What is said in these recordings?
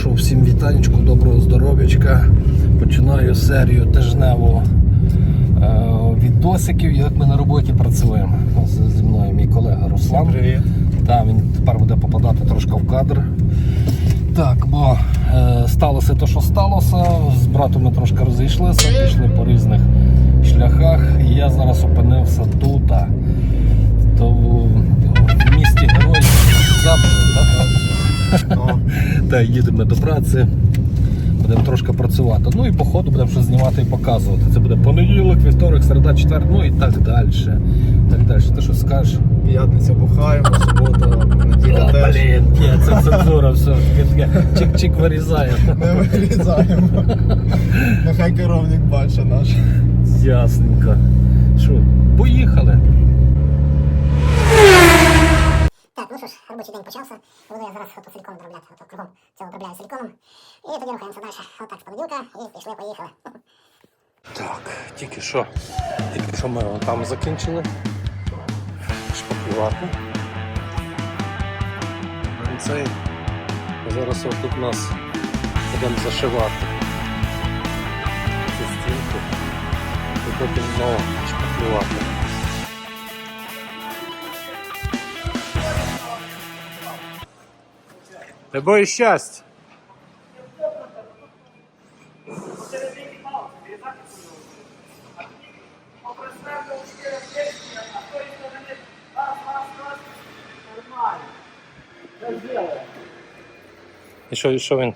що, всім вітанечку, доброго здоров'ячка. Починаю серію тижневого е, відосиків, як ми на роботі працюємо. Зі мною мій колега Руслан. Привіт. Так, він тепер буде попадати трошки в кадр. Так, бо е, сталося те, що сталося. З братом ми трошки розійшлися, пішли по різних шляхах. І я зараз опинився тут. То в, в місті Герой Запорожжя, так? Та їдемо до праці. Будемо трошки працювати. Ну і по ходу будемо щось знімати і показувати. Це буде понеділок, вівторок, середа, четвер, ну і так далі. Так далі. Ти що скажеш? П'ятниця бухаємо, субота, неділя теж. блін, є, це цензура, все. Чик-чик вирізає. Не вирізаємо. Нехай керівник бачить наш. Ясненько. Що, поїхали. Робочий день почався. Буду я зараз ото силікон доробляти, ото кругом це обробляю силіконом. І тоді рухаємося далі. Отак з понеділка і пішли, поїхали. Так, тільки що. Тільки що ми там закінчили. Шпаклювати. Цей. Зараз тут нас будемо зашивати цю стінку. І потім знову шпаклювати. Тебе щастя. І що, і що він?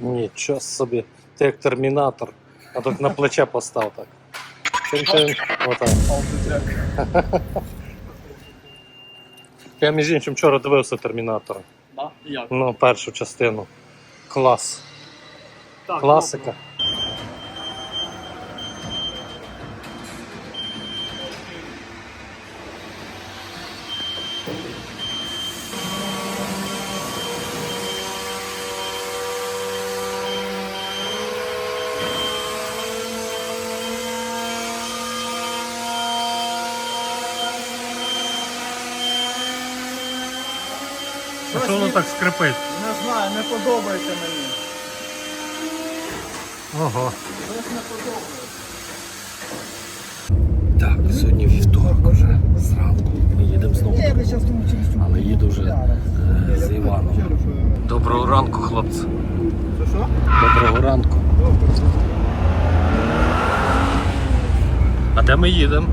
Нічого собі. Ти як термінатор. А так на плече постав так. Я між іншим вчора дивився термінатора. Да? Як? Ну, першу частину. Клас. Так, Класика. А що воно так скрипить? Не знаю, не подобається мені. Ого. Щось не подобається. Так, сьогодні вівторок уже зранку. Ми їдемо знову. Але їду вже е, з Іваном. Доброго ранку, хлопці. Доброго ранку. А де ми їдемо?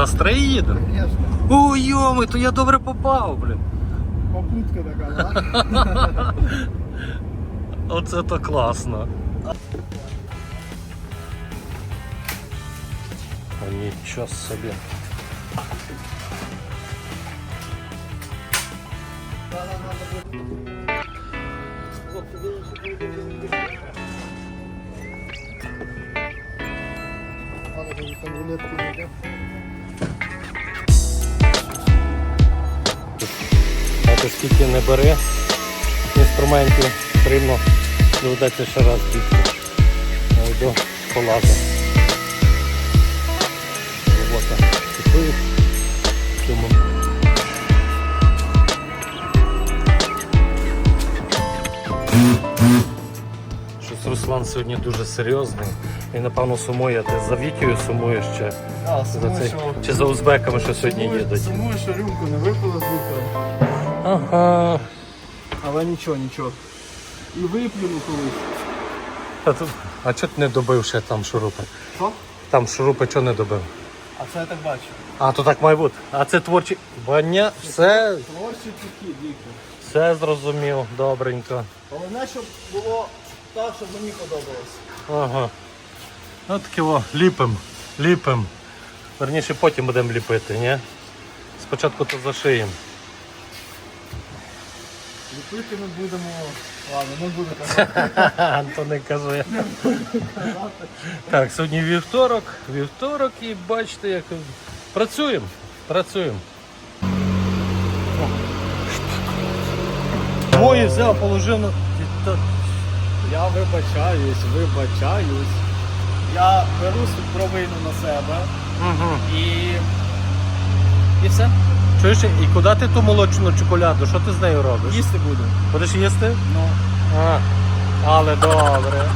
Австрій, На стрей їдемо? звісно. О, йоми, то я добре попав, блін. Попутка така, да? Оце то класно. О, нічого собі. Але ж там рулетки не то скільки не бери інструментів, потрібно доведеться ще раз бігти. Я йду. Робота купив. Цьому. Щось Руслан сьогодні дуже серйозний. Він напевно сумує, ти за Вітєю сумуєш ще. А, За цей, що... чи за узбеками, що сьогодні Сумую- їдуть. Сумую, що рюмку не випили з літром. Ага. Але нічого, нічого. І вип'ємо колись. А, тут... а чого ти не добив ще там шурупи? Що? Там шурупи чого не добив? А це я так бачу. А, то так має бути. А це творчі. Ваня, все, Творчий підхід, Віктор. все зрозумів, добренько. Головне, щоб було так, щоб мені подобалось. Ага. Ну таке о, ліпим, ліпим. Верніше потім будемо ліпити, ні? Спочатку то зашиємо. Ліпити ми будемо. Ладно, не буду казати. Антон не каже. Так, сьогодні вівторок, вівторок і бачите, як працюємо. Працюємо. Двоє взяв, положив на. Я вибачаюсь, вибачаюсь. Я беру провину на себе Мгм. і. І все. Чуєш, і куди ти ту молочну чоколяду? Що ти з нею робиш? Їсти буду. Будеш їсти? Ну. А, але добре.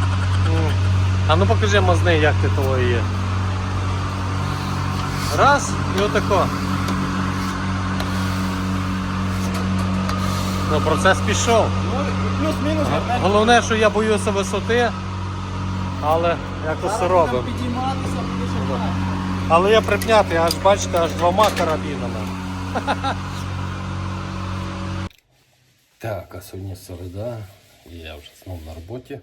А ну покажи мазни, як ти того є. Раз і отако. Ну, процес пішов. Ну, плюс-мінус. Головне, що я боюся висоти, але якось робимо. Але я припнятий, аж бачите, аж двома карабінами. Так, а сьогодні середа, і я вже знов на роботі.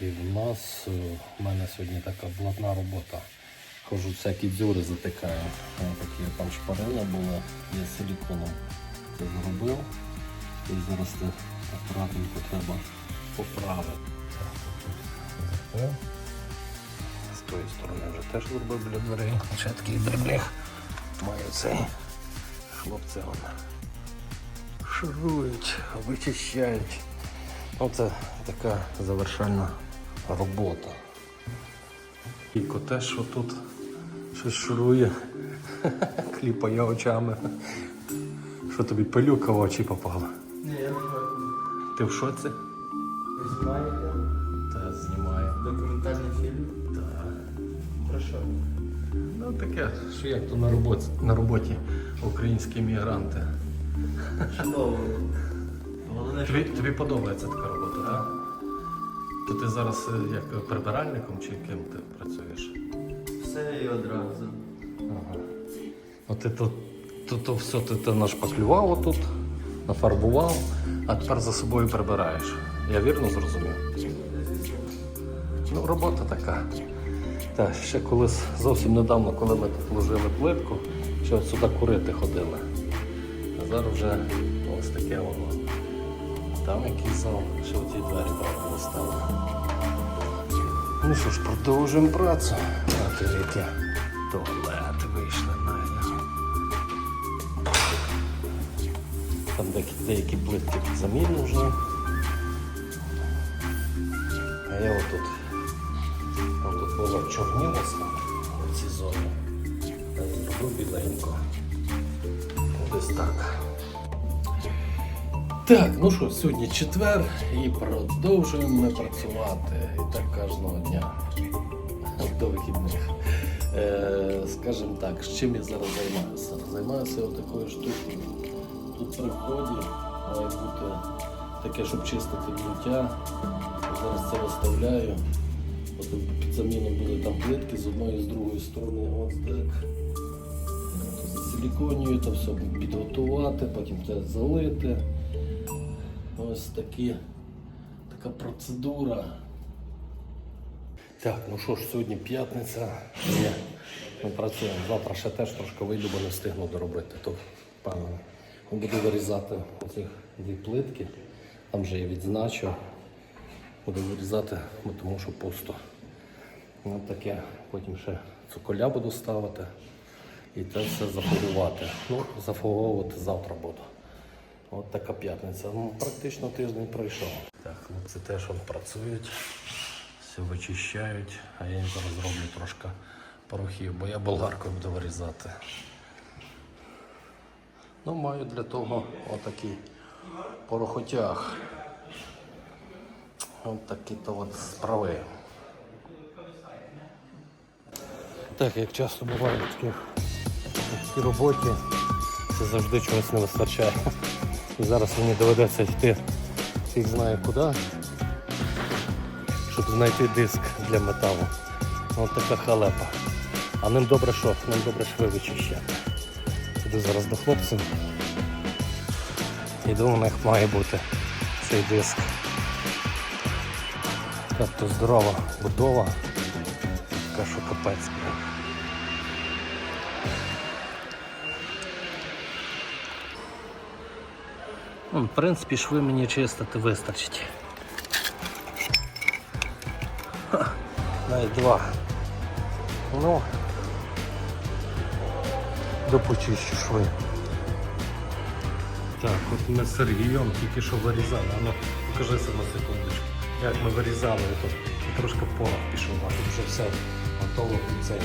І в нас, е, в мене сьогодні така блатна робота. Хожу всякі дзюри затикаю. Такі там шпарини були, я силіконом це зробив. І зараз це акуратненько треба поправити. З тої сторони вже теж зробив біля дверей. Ще такий дрибліг. Маю цей. Хлопці вон. Шурують, вичищають. Оце така завершальна робота. І теж отут щось шурує, кліпає очами. Що тобі пилюка в очі попала? Ні, я не знаю. Ти в шоці? Ви знімаєте Та знімаю. документальний фільм? Так. Про що? Ну таке, що як то на роботі, на роботі українські мігранти. Чудово. Головне, Тобі, тобі подобається така робота, так? То ти зараз е, як прибиральником чи ким ти працюєш? все і одразу. Ага. От ти то, то, то все ти, ти нашпаклював отут, нафарбував, а тепер за собою прибираєш. Я вірно зрозумів? Ну, робота така. Так, ще колись зовсім недавно, коли ми тут ложили плитку, ще от сюди курити ходили. А зараз вже ось таке воно. Там якийсь зал, ще оті двері правда поставили. Ну що ж, продовжуємо працю. А яке туалет вийшли навіть. Там деякі, деякі плитки під заміну вже. А я отут. Там тут було Я зроблю біленько. Десь так. Так, ну що, сьогодні четвер і продовжуємо ми працювати. І так кожного дня до вихідних. Е, скажімо так, з чим я зараз займаюся? Займаюся такою штукою. Тут при вході має бути таке, щоб чистити взуття. Зараз це розставляю. От під заміну були там плитки з одної і з другої сторони. Ось так. Засиліконюю, то все підготувати, потім це залити. Ось такі, така процедура. Так, ну що ж, сьогодні п'ятниця. Ми працюємо. Завтра ще теж трошки вийду, бо не встигну доробити. То певно. Буду вирізати оці дві плитки. Там вже я відзначив. Буду вирізати, тому що пусто. Ось таке. Потім ще цуколя буду ставити і це все зафарбувати. Ну, зафарбовувати завтра буду. От така п'ятниця. Ну, практично тиждень пройшов. Так, хлопці теж працюють, все вичищають, а я їм зараз зроблю трошки порохів, бо я болгаркою буду вирізати. Ну, маю для того отакий порохотяг. От такі то от справи. Так, як часто буває в таких в роботі, це завжди чогось не вистачає. І зараз мені доведеться йти фіг знає куди, щоб знайти диск для металу. Ось така халепа. А ним добре що? Ним добре шви вичищати. Іду зараз до хлопців. І у них має бути цей диск. Тобто здорова будова. Така що капець. Ну, В принципі, шви мені чистити вистачить. Ха, Навіть два. Ну, допочищу шви. Так, от ми з Сергієм тільки що вирізали. Ну, покажися на секундочку. Як ми вирізали, то трошки порох пішов, а тут вже все готово під цей.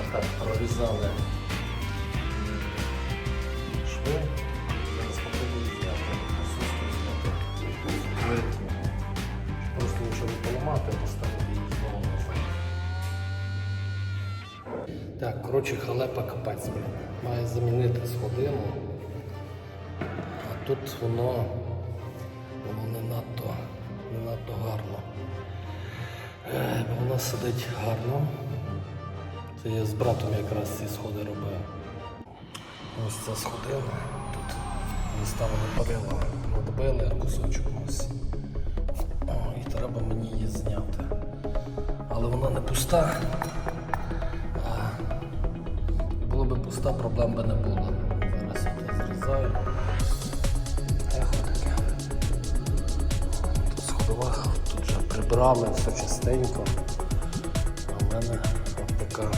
Отак прорізали сюди. Коротше, халепа капець. Має замінити сходину. А тут воно, воно не надто, не надто гарно. Вона сидить гарно. Це я з братом якраз ці сходи робив. Ось це сходина. Тут ми ставили перила, надбили кусочок ось. О, і треба мені її зняти. Але вона не пуста. Пуста, проблем би не було. Зараз я зрізаю. Ехо таке. Тут сходова, тут вже прибрали, все чистенько. А в мене от така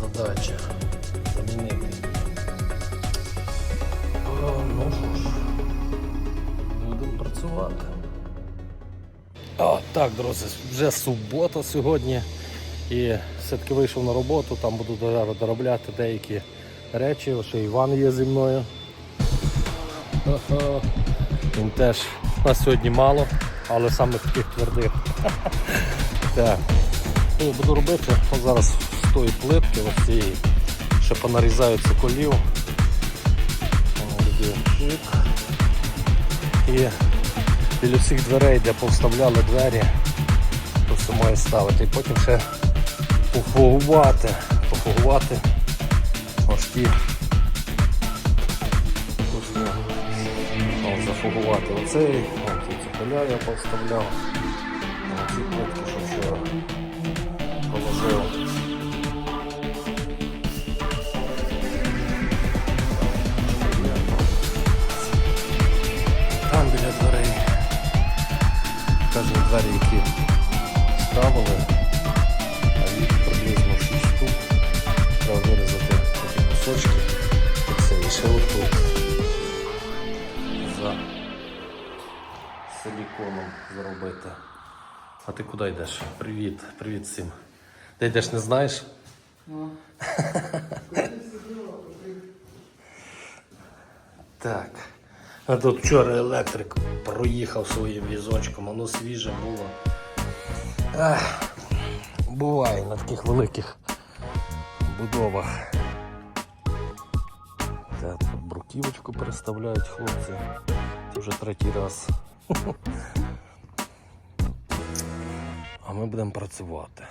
задача замінити. Ну що ж, будемо працювати. О, так, друзі, вже субота сьогодні. І все-таки вийшов на роботу, там буду доробляти деякі речі. Ось Іван є зі мною. Він теж нас сьогодні мало, але саме таких твердих. Так. Буду робити зараз з тої плитки, ось цієї, ще понарізаю циколів. І біля всіх дверей, де повставляли двері, то все має ставити. І потім ще пофугувати, пофугувати о, зафугувати оцей, ці циколя я повставляв. О, ці плитки, що вчора положив. Там біля дверей. Кажу, двері, які ставили, І все, і отут. За силіконом зробити. А ти куди йдеш? Привіт, привіт всім. Ти йдеш, не знаєш? Так. А тут вчора електрик проїхав своїм візочком, воно свіже було. Ах, буває на таких великих будовах. Тут бруківочку переставляють хлопці. Це вже третій раз. А ми будемо працювати.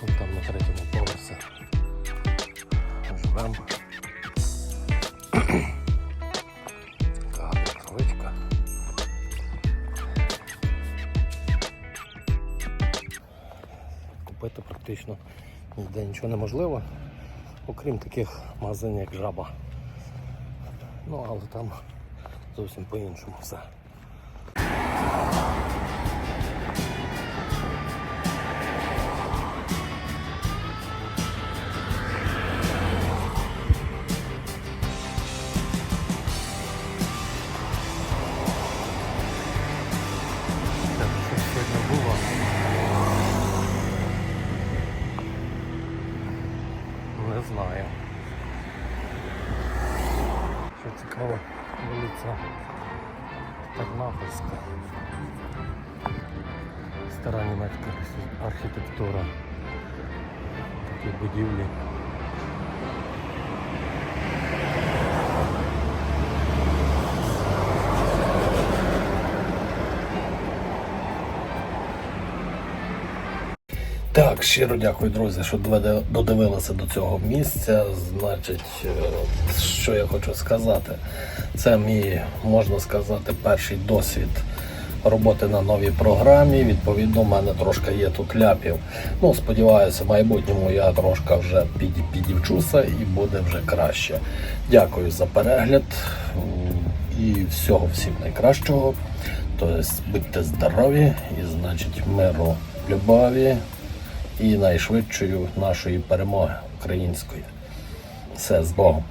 Вон там на третьому поверсі. Живемо. Практично ніде нічого неможливо, окрім таких магазинів, як жаба. Ну, але там зовсім по-іншому все. Стара німецька архітектура. Такі будівлі. Так, щиро дякую, друзі, що додивилися до цього місця. Значить, е, що я хочу сказати, це мій, можна сказати, перший досвід роботи на новій програмі. Відповідно, у мене трошки є тут ляпів. Ну, сподіваюся, в майбутньому я трошки вже під, підівчуся і буде вже краще. Дякую за перегляд і всього всім найкращого. Тобто, будьте здорові і, значить, миру, любові і найшвидшою нашої перемоги української. Все, з Богом.